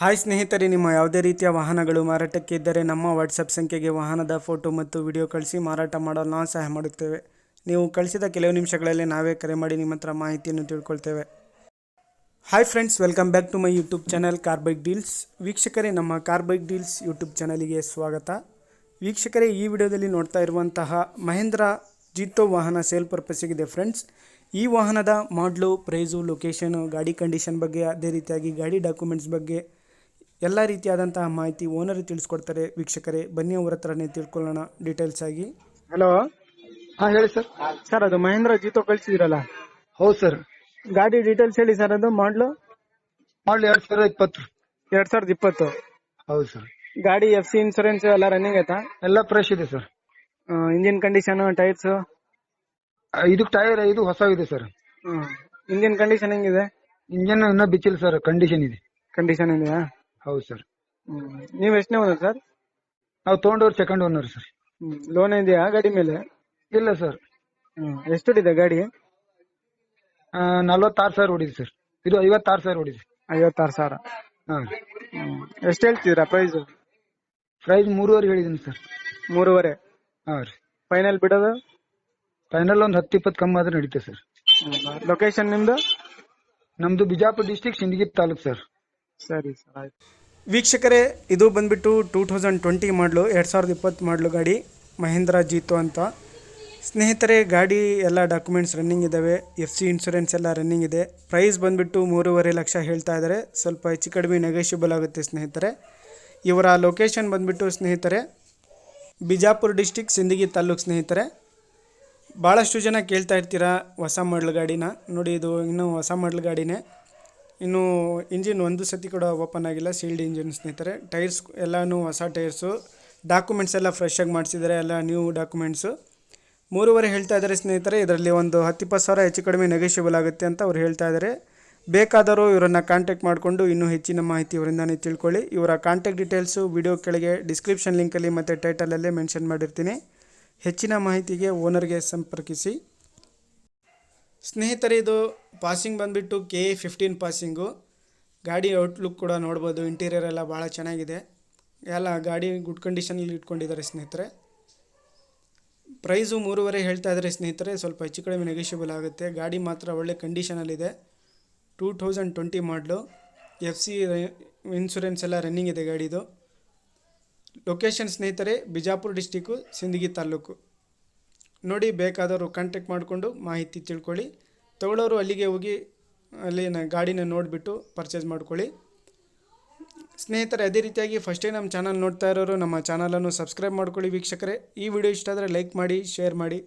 Hi ಸ್ನೇಹಿತರೆ, ನಿಮ್ಮ ಯಾವುದೇ ರೀತಿಯ ವಾಹನಗಳು ಮಾರಾಟಕ್ಕೆ ಇದ್ದರೆ ನಮ್ಮ ವಾಟ್ಸಪ್ ಸಂಖ್ಯೆಗೆ ವಾಹನದ ಫೋಟೋ ಮತ್ತು ವಿಡಿಯೋ ಕಳಿಸಿ ಮಾರಾಟ ಮಾಡಲು ನಾವು ಸಹಾಯ ಮಾಡುತ್ತೇವೆ. ನೀವು ಕಳಿಸಿದ ಕೆಲವು ನಿಮಿಷಗಳಲ್ಲಿ ನಾವೇ ಕರೆ ಮಾಡಿ ನಿಮ್ಮ ಹತ್ರ ಮಾಹಿತಿಯನ್ನು ತಿಳ್ಕೊಳ್ತೇವೆ. Hi friends, welcome back to my YouTube channel car bike deals. ವೀಕ್ಷಕರೇ, ನಮ್ಮ ಕಾರ್ ಬೈಕ್ ಡೀಲ್ಸ್ ಯೂಟ್ಯೂಬ್ ಚಾನಲಿಗೆ ಸ್ವಾಗತ. ವೀಕ್ಷಕರೇ, ಈ ವಿಡಿಯೋದಲ್ಲಿ ನೋಡ್ತಾ ಇರುವಂತಹ ಮಹೇಂದ್ರ ಜೀತೋ ವಾಹನ ಸೇಲ್ ಪರ್ಪಸ್ಸಿಗಿದೆ ಫ್ರೆಂಡ್ಸ್. ಈ ವಾಹನದ ಮಾಡ್ಲು ಪ್ರೈಸು ಲೊಕೇಶನು ಗಾಡಿ ಕಂಡೀಷನ್ ಬಗ್ಗೆ ಅದೇ ರೀತಿಯಾಗಿ ಗಾಡಿ ಡಾಕ್ಯುಮೆಂಟ್ಸ್ ಬಗ್ಗೆ ಎಲ್ಲ ರೀತಿಯಾದಂತಹ ಮಾಹಿತಿ ಓನರ್ ತಿಳಿಸ್ಕೊಡ್ತಾರೆ. ವೀಕ್ಷಕರೇ ಬನ್ನಿ ಅವರ ಹತ್ರನೇ ತಿಳ್ಕೊಳ್ಳೋಣ ಡೀಟೇಲ್ಸ್ ಆಗಿ. ಹಲೋ ಹಾ ಹೇಳಿ ಸರ್. ಸರ್ ಅದು ಮಹೇಂದ್ರ ಜೀತೋ ಕಳಿಸಿದಿರಲ್ಲ? ಹೌದು ಸರ್. ಗಾಡಿ ಡೀಟೇಲ್ಸ್ ಹೇಳಿ ಸರ್ ಅದು ಮಾಡ್ಲು ಮಾಡ್ಲು ಎರಡ್ ಸಾವಿರದ ಇಪ್ಪತ್ತು. ಎರಡ್ ಸಾವಿರದ ಇಪ್ಪತ್ತು. ಹೌದು ಸರ್. ಗಾಡಿ ಎಫ್ ಸಿ ಇನ್ಸೂರೆನ್ಸ್ ಎಲ್ಲ ರನ್ನಿಂಗ್ ಆಯ್ತಾ ಎಲ್ಲ ಫ್ರೆಶ್ ಇದೆ ಸರ್. ಇಂಜಿನ್ ಕಂಡೀಷನ್ ಟೈರ್ಸ್ ಇದು ಟೈರ್ ಇದು ಹೊಸ ಇದೆ ಸರ್. ಇಂಜಿನ್ ಕಂಡೀಷನ್ ಹೆಂಗಿದೆ? ಇಂಜಿನ್ ಇನ್ನೂ ಬಿಚ್ಚಿಲ್ಲ ಸರ್ ಕಂಡೀಷನ್ ಇದೆ. ಕಂಡೀಷನ್ ಇದೆಯಾ? ಹೌದು ಸರ್. ನೀವು ಎಷ್ಟನೇ ಓನರ್ ಸರ್? ನಾವು ತಗೊಂಡವ್ರು ಸೆಕೆಂಡ್ ಓನರ್ ಸರ್. ಲೋನ್ ಇದೆಯಾ ಗಾಡಿ ಮೇಲೆ? ಇಲ್ಲ ಸರ್. ಎಷ್ಟು ಇದೆ ಗಾಡಿ? ನಲ್ವತ್ತಾರು ಸಾವಿರ ಹೊಡಿದೆ ಸರ್. ಇದು ಐವತ್ತಾರು ಸಾವಿರ ಹೊಡಿದೆ ಐವತ್ತಾರು ಸಾವಿರ. ಹಾ. ಎಷ್ಟು ಹೇಳ್ತಿದ್ದೀರಾ ಪ್ರೈಸ್ ಪ್ರೈಸ್ ಮೂರುವರೆ ಹೇಳಿದ್ದೀನಿ ಸರ್. ಮೂರುವರೆ? ಹಾಂ ರೀ. ಫೈನಲ್ ಬಿಡೋದು? ಫೈನಲ್ ಒಂದು ಹತ್ತು ಇಪ್ಪತ್ತು ಕಮ್ಮಿ ಆದ್ರೆ ನಡೀತದೆ ಸರ್. ಲೊಕೇಶನ್ ನಿಮ್ದು? ನಮ್ದು ಬಿಜಾಪುರ ಡಿಸ್ಟಿಕ್ ಸಿಂದಗಿ ತಾಲೂಕ್ ಸರ್. ಸರಿ ಸರ್, ಆಯ್ತು. ವೀಕ್ಷಕರೇ, ಇದು ಬಂದ್ಬಿಟ್ಟು ಟೂ ತೌಸಂಡ್ ಟ್ವೆಂಟಿ ಮಾಡಲು, ಎರಡು ಸಾವಿರದ ಇಪ್ಪತ್ತು ಮಾಡಲು ಗಾಡಿ, ಮಹೇಂದ್ರ ಜೀತು ಅಂತ. ಸ್ನೇಹಿತರೆ, ಗಾಡಿ ಎಲ್ಲ ಡಾಕ್ಯುಮೆಂಟ್ಸ್ ರನ್ನಿಂಗ್ ಇದ್ದಾವೆ ಎಫ್ ಸಿ ಇನ್ಶೂರೆನ್ಸ್ ಎಲ್ಲ ರನ್ನಿಂಗ್ ಇದೆ. ಪ್ರೈಸ್ ಬಂದುಬಿಟ್ಟು ಮೂರುವರೆ ಲಕ್ಷ ಹೇಳ್ತಾ ಇದ್ದಾರೆ ಸ್ವಲ್ಪ ಹೆಚ್ಚು ಕಡಿಮೆ ನೆಗೋಷಿಯಬಲ್ ಆಗುತ್ತೆ ಸ್ನೇಹಿತರೆ. ಇವರ ಲೊಕೇಶನ್ ಬಂದುಬಿಟ್ಟು ಸ್ನೇಹಿತರೆ, ಬಿಜಾಪುರ ಡಿಸ್ಟಿಕ್ ಸಿಂದಗಿ ತಾಲೂಕು ಸ್ನೇಹಿತರೆ. ಭಾಳಷ್ಟು ಜನ ಕೇಳ್ತಾ ಇರ್ತೀರಾ, ಹೊಸ ಮಾಡಲ್ ಗಾಡಿನ. ನೋಡಿ, ಇದು ಇನ್ನೂ ಹೊಸ ಮಾಡಲ್ ಗಾಡಿನೇ. ಇನ್ನು ಇಂಜಿನ್ ಒಂದು ಸತಿ ಕೂಡ ಓಪನ್ ಆಗಿಲ್ಲ, ಸೀಲ್ಡ್ ಇಂಜಿನ್ ಸ್ನೇಹಿತರೆ. ಟೈರ್ಸ್ ಎಲ್ಲನೂ ಹೊಸ ಟೈರ್ಸು. ಡಾಕ್ಯುಮೆಂಟ್ಸ್ ಎಲ್ಲ ಫ್ರೆಶ್ ಆಗಿ ಮಾಡಿಸಿದ್ದಾರೆ ಎಲ್ಲ ನ್ಯೂ ಡಾಕ್ಯುಮೆಂಟ್ಸು ಮೂರುವರೆ ಹೇಳ್ತಾ ಇದ್ದಾರೆ ಸ್ನೇಹಿತರೆ, ಇದರಲ್ಲಿ ಒಂದು ಹತ್ತಿಪ್ಪತ್ತು ಸಾವಿರ ಹೆಚ್ಚು ಕಡಿಮೆ ನೆಗೆಷಿಯಬಲ್ ಆಗುತ್ತೆ ಅಂತ ಅವ್ರು ಹೇಳ್ತಾ ಇದ್ದಾರೆ ಬೇಕಾದರೂ ಇವರನ್ನು ಕಾಂಟ್ಯಾಕ್ಟ್ ಮಾಡಿಕೊಂಡು ಇನ್ನೂ ಹೆಚ್ಚಿನ ಮಾಹಿತಿ ಇವರಿಂದನೇ ತಿಳ್ಕೊಳ್ಳಿ. ಇವರ ಕಾಂಟ್ಯಾಕ್ಟ್ ಡೀಟೇಲ್ಸು ವಿಡಿಯೋ ಕೆಳಗೆ ಡಿಸ್ಕ್ರಿಪ್ಷನ್ ಲಿಂಕಲ್ಲಿ ಮತ್ತು ಟೈಟಲಲ್ಲೇ ಮೆನ್ಷನ್ ಮಾಡಿರ್ತೀನಿ. ಹೆಚ್ಚಿನ ಮಾಹಿತಿಗೆ ಓನರ್ಗೆ ಸಂಪರ್ಕಿಸಿ. ಸ್ನೇಹಿತರೆ, ಇದು ಪಾಸಿಂಗ್ ಬಂದುಬಿಟ್ಟು ಕೆ ಎ ಫಿಫ್ಟೀನ್ ಪಾಸಿಂಗು. ಗಾಡಿ ಔಟ್ಲುಕ್ ಕೂಡ ನೋಡ್ಬೋದು ಇಂಟೀರಿಯರ್ ಎಲ್ಲ ಭಾಳ ಚೆನ್ನಾಗಿದೆ. ಎಲ್ಲ ಗಾಡಿ ಗುಡ್ ಕಂಡೀಷನಲ್ಲಿ ಇಟ್ಕೊಂಡಿದ್ದಾರೆ ಸ್ನೇಹಿತರೆ. ಪ್ರೈಸು ಮೂರುವರೆ ಹೇಳ್ತಾ ಇದ್ದಾರೆ ಸ್ನೇಹಿತರೆ, ಸ್ವಲ್ಪ ಹೆಚ್ಚು ಕಡಿಮೆ ನೆಗೋಷಿಯಬಲ್ ಆಗುತ್ತೆ. ಗಾಡಿ ಮಾತ್ರ ಒಳ್ಳೆ ಕಂಡೀಷನಲ್ಲಿದೆ two thousand twenty model F C insurance ಎಲ್ಲ ರನ್ನಿಂಗ್ ಇದೆ ಗಾಡಿದು. ಲೊಕೇಶನ್ ಸ್ನೇಹಿತರೆ, ಬಿಜಾಪುರ ಡಿಸ್ಟಿಕ್ಕು ಸಿಂದಗಿ ತಾಲೂಕು. ನೋಡಿ ಬೇಕಾದವರು ಕಾಂಟ್ಯಾಕ್ಟ್ ಮಾಡಿಕೊಂಡು ಮಾಹಿತಿ ತಿಳ್ಕೊಳ್ಳಿ. ತಗೊಳ್ಳೋರು ಅಲ್ಲಿಗೆ ಹೋಗಿ, ಅಲ್ಲಿನ ಗಾಡಿನ ನೋಡಿಬಿಟ್ಟು ಪರ್ಚೇಸ್ ಮಾಡ್ಕೊಳ್ಳಿ. ಸ್ನೇಹಿತರೆ, ಅದೇ ರೀತಿಯಾಗಿ ಫಸ್ಟೇ ನಮ್ಮ ಚಾನಲ್ ನೋಡ್ತಾ ಇರೋರು, ನಮ್ಮ ಚಾನಲನ್ನು ಸಬ್ಸ್ಕ್ರೈಬ್ ಮಾಡ್ಕೊಳ್ಳಿ ವೀಕ್ಷಕರೇ. ಈ ವಿಡಿಯೋ ಇಷ್ಟ ಆದರೆ ಲೈಕ್ ಮಾಡಿ ಶೇರ್ ಮಾಡಿ.